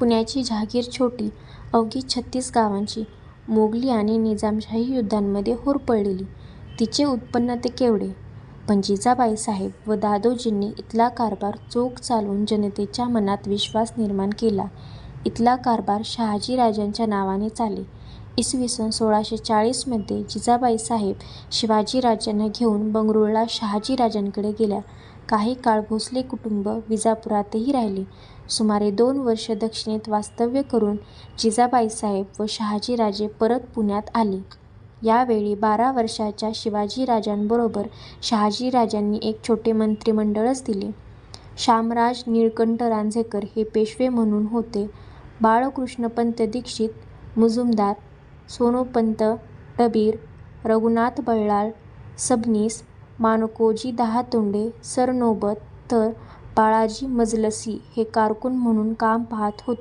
पुण्याची जहागीर छोटी, अवघी छत्तीस गावांची. मोगली आणि निजामशाही युद्धांमध्ये होरपळलेली. तिचे उत्पन्न ते केवढे. पण जिजाबाईसाहेब व दादोजींनी इथला कारभार चोख चालवून जनतेच्या मनात विश्वास निर्माण केला. इथला कारभार शहाजीराजांच्या नावाने चाले. इसवी सन सोळाशे चाळीसमध्ये जिजाबाईसाहेब शिवाजीराजांना घेऊन बंगळुरला शहाजीराजांकडे गेल्या. काही काळ भोसले कुटुंब विजापुरातही राहिले. सुमारे दोन वर्षे दक्षिणेत वास्तव्य करून जिजाबाईसाहेब व शहाजीराजे परत पुण्यात आले. यावेळी बारा वर्षाच्या शिवाजीराजांबरोबर शहाजीराजांनी एक छोटे मंत्रिमंडळच दिले. शामराज निळकंठ रांझेकर हे पेशवे म्हणून होते. बाळकृष्णपंत दीक्षित मुजुमदार, सोनोपंत डबीर, रघुनाथ बल्लाळ सबनीस, माणकोजी दहातोंडे सरनोबत तर बाळाजी मजलसी हे कारकून म्हणून काम पाहात होते.